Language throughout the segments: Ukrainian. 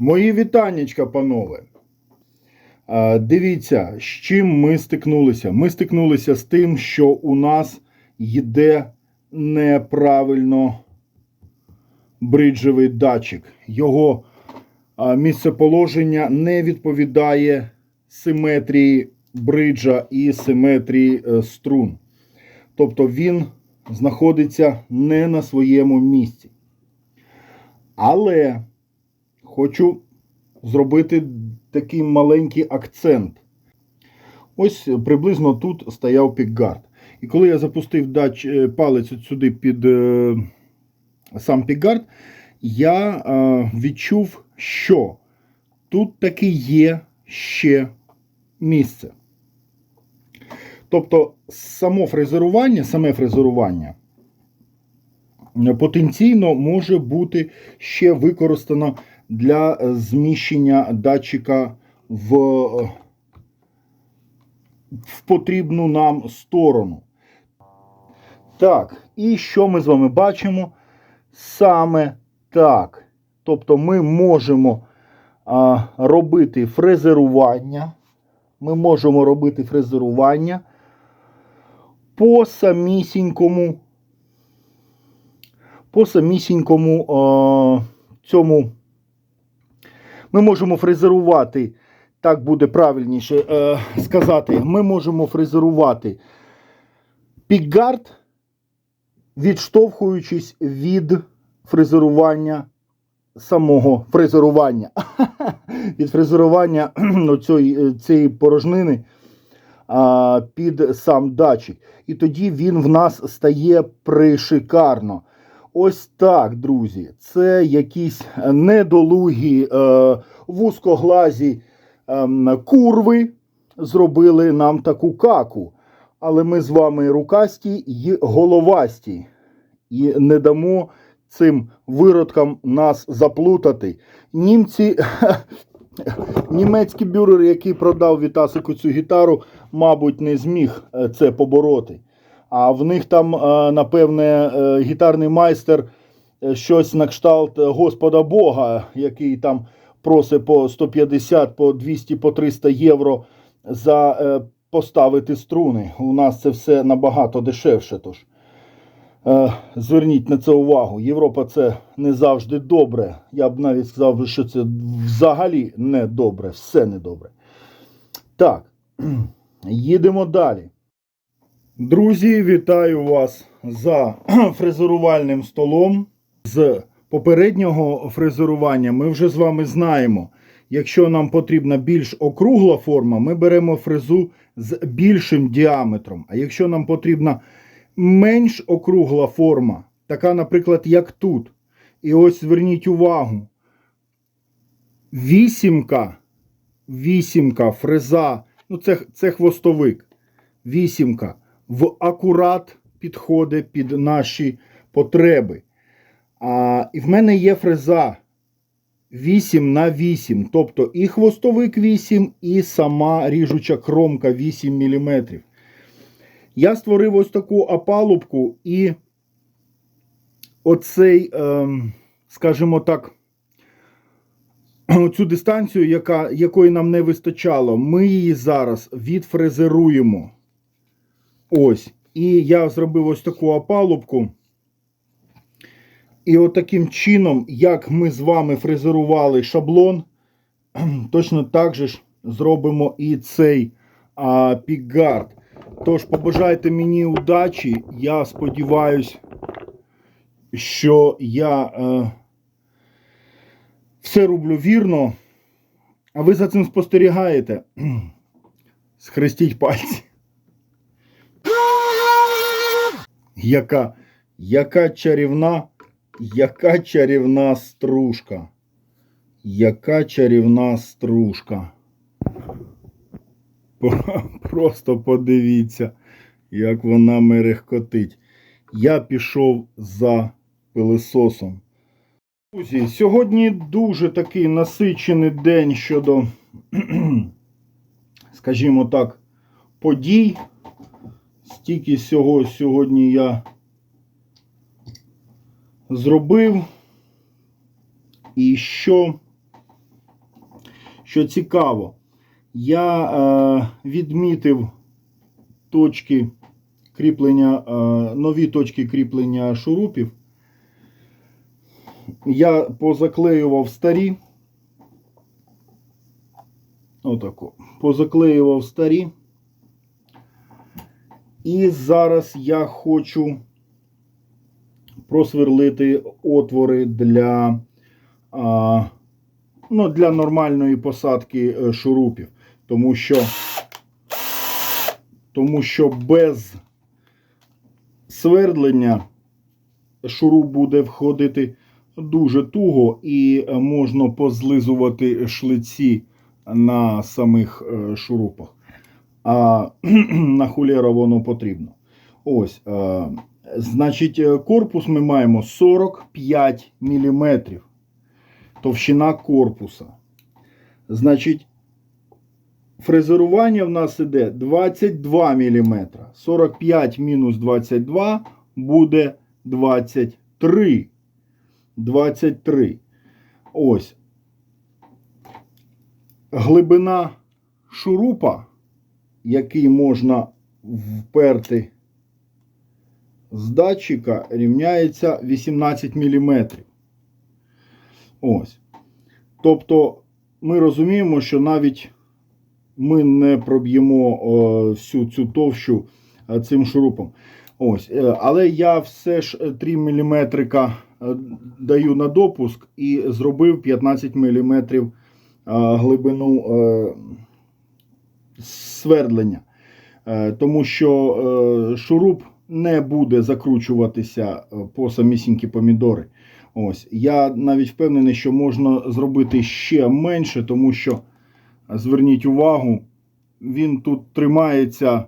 Мої вітаннячка, панове. Дивіться, з чим ми стикнулися. Ми стикнулися з тим, що у нас йде неправильно бриджевий датчик. Його місцеположення не відповідає симетрії бриджа і симетрії е, струн. Тобто він знаходиться не на своєму місці. Але хочу зробити такий маленький акцент. Ось приблизно тут стояв пікгард. І коли я запустив дач, е, палець сюди під е, сам пікгард, я е, відчув, що тут таки є ще місце. Тобто, само фрезерування, саме фрезерування потенційно може бути ще використано для е, зміщення датчика в, е, в потрібну нам сторону. Так, і що ми з вами бачимо? Саме так. Тобто ми можемо а, робити фрезерування. Ми можемо робити фрезерування по самісінькому, по самісінькому а, цьому. Ми можемо фрезерувати, так буде правильніше е, сказати, ми можемо фрезерувати пікгард, відштовхуючись від фрезерування самого фрезерування. від фрезерування цієї, цієї порожнини під сам датчик. І тоді він в нас стає пришикарно. Ось так, друзі. Це якісь недолугі, е, вузкоглазі е, курви зробили нам таку каку. Але ми з вами рукасті і головасті. І не дамо цим виродкам нас заплутати. Німці, німецький бюрер, який продав Вітасику цю гітару, мабуть, не зміг е, це побороти. А в них там, е, напевне, е, гітарний майстер е, щось на кшталт Господа Бога, який там просить по 150, по 200, по 300 євро за поставити струни. У нас це все набагато дешевше. Тож зверніть на це увагу. Європа це не завжди добре. Я б навіть сказав, що це взагалі не добре, все не добре. Так, їдемо далі. Друзі, вітаю вас за фрезерувальним столом. З попереднього фрезерування ми вже з вами знаємо, якщо нам потрібна більш округла форма, ми беремо фрезу з більшим діаметром. А якщо нам потрібна менш округла форма, така, наприклад, як тут. І ось зверніть увагу. Вісімка, вісімка, фреза, ну це, це хвостовик. Вісімка в акурат підходить під наші потреби. А, І в мене є фреза 8 на 8, тобто і хвостовик 8, і сама ріжуча кромка 8 мм. Я створив ось таку опалубку і оцей, ем, скажімо так, цю дистанцію, яка, якої нам не вистачало, ми її зараз відфрезеруємо. Ось. І я зробив ось таку опалубку. І от таким чином, як ми з вами фрезерували шаблон, точно так же ж зробимо і цей а, пікгард. Тож, побажайте мені удачі. Я сподіваюся, що я е, все роблю вірно. А ви за цим спостерігаєте. Схрестіть пальці. Яка, яка чарівна, яка чарівна стружка. Яка чарівна стружка. Просто подивіться, як вона мерехкотить. Я пішов за пилисосом. Друзі, сьогодні дуже такий насичений день щодо, скажімо так, подій. Стільки всього сьогодні я зробив. І що Що цікаво, я е, відмітив точки кріплення, е, нові точки кріплення шурупів. Я позаклеював старі. Отако. Позаклеював старі. І зараз я хочу просверлити отвори для, а, ну, для нормальної посадки е, шурупів. Тому що, тому що без свердлення шуруп буде входити дуже туго і е, можна позлизувати шлиці на самих е, шурупах. А на хулєра воно потрібно. Ось, е, значить, е, корпус ми маємо 45 мм. Товщина корпуса. Значить, фрезерування в нас іде 22 мм. 45 мінус 22 буде 23. 23. Ось. Глибина шурупа, який можна вперти з датчика, рівняється 18 мм. Ось. Тобто, ми розуміємо, що навіть ми не проб'ємо всю цю товщу е, цим шурупом. Ось. е, Але я все ж е, 3 мм е, даю на допуск і зробив 15 мм глибину е, свердлення. Е, Тому що е, шуруп не буде закручуватися е, по самісінькі помідори. Ось. Я навіть впевнений, що можна зробити ще менше, тому що, зверніть увагу, він тут тримається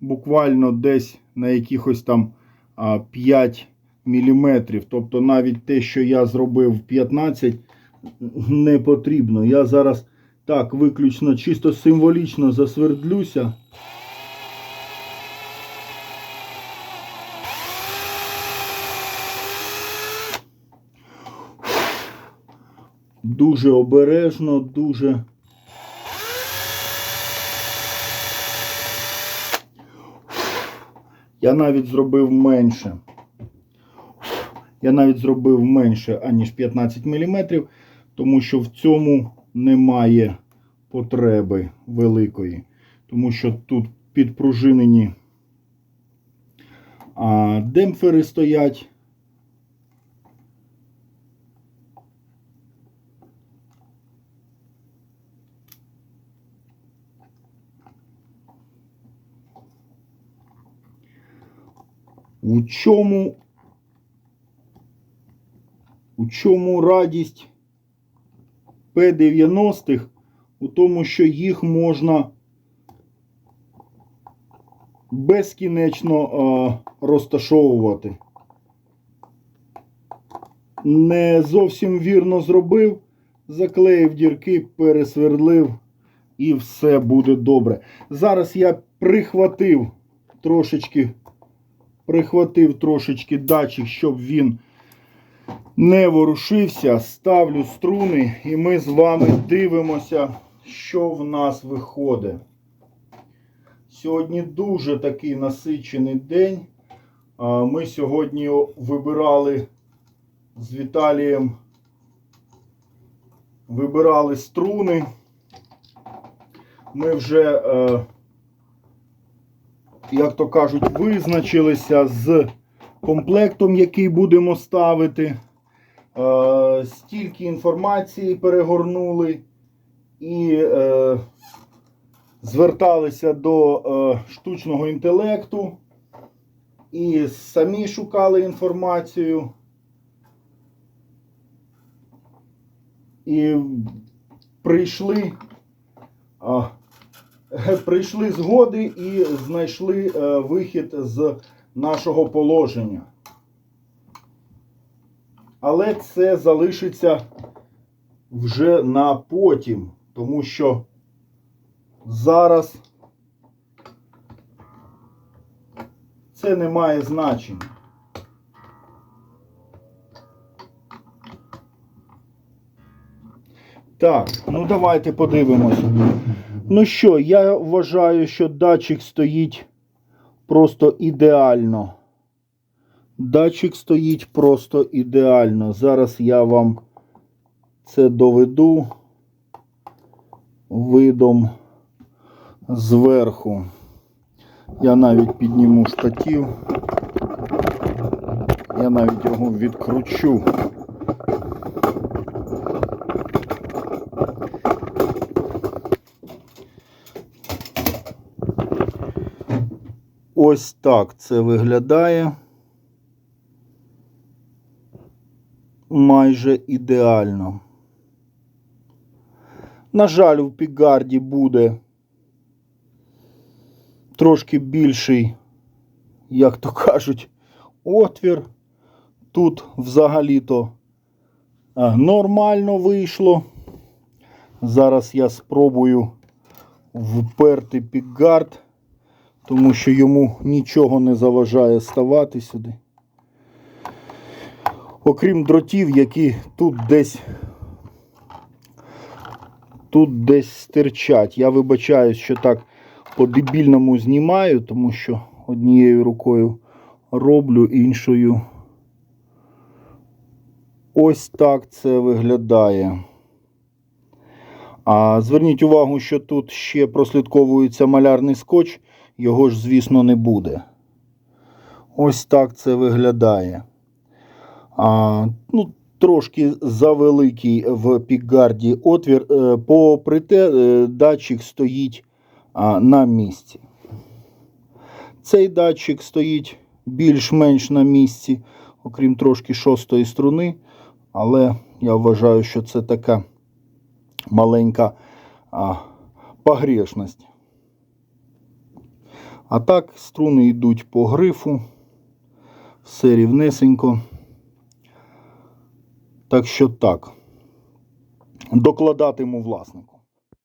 буквально десь на якихось там 5 мм. Тобто навіть те, що я зробив 15, не потрібно. Я зараз так виключно чисто символічно засвердлюся. Дуже обережно, дуже. Я навіть зробив менше. Я навіть зробив менше, аніж 15 мм, тому що в цьому немає потреби великої. Тому що тут підпружинені а, демпфери стоять. У чому, у чому радість П-90-х? У тому, що їх можна безкінечно е, розташовувати. Не зовсім вірно зробив, заклеїв дірки, пересвердлив і все буде добре. Зараз я прихватив трошечки прихватив трошечки датчик, щоб він не ворушився. Ставлю струни, і ми з вами дивимося, що в нас виходить. Сьогодні дуже такий насичений день. Ми сьогодні вибирали з Віталієм вибирали струни. Ми вже е, як то кажуть, визначилися з комплектом, який будемо ставити. Е, стільки інформації перегорнули і е, зверталися до е, штучного інтелекту. І самі шукали інформацію. І прийшли. А, прийшли згоди і знайшли е, вихід з нашого положення. Але це залишиться вже на потім, тому що зараз це не має значення. Так, ну давайте подивимося. Ну що, я вважаю, що датчик стоїть просто ідеально. Датчик стоїть просто ідеально. Зараз я вам це доведу видом зверху. Я навіть підніму штатів. Я навіть його відкручу. Ось так це виглядає. Майже ідеально. На жаль, у Пігарді буде трошки більший, як то кажуть, отвір. Тут взагалі-то нормально вийшло. Зараз я спробую вперти Пігард, тому що йому нічого не заважає ставати сюди. Окрім дротів, які тут десь тут десь стирчать. Я вибачаюсь, що так по-дебільному знімаю, тому що однією рукою роблю, іншою. Ось так це виглядає. А зверніть увагу, що тут ще прослідковується малярний скотч, його ж, звісно, не буде. Ось так це виглядає. А, ну, Трошки завеликий в пікгарді отвір. Е, Попри те, е, датчик стоїть на місці. Цей датчик стоїть більш-менш на місці, окрім трошки шостої струни. Але я вважаю, що це така маленька а, погрешність. А так, струни йдуть по грифу, все рівнесенько. Так що так, докладатиму власнику.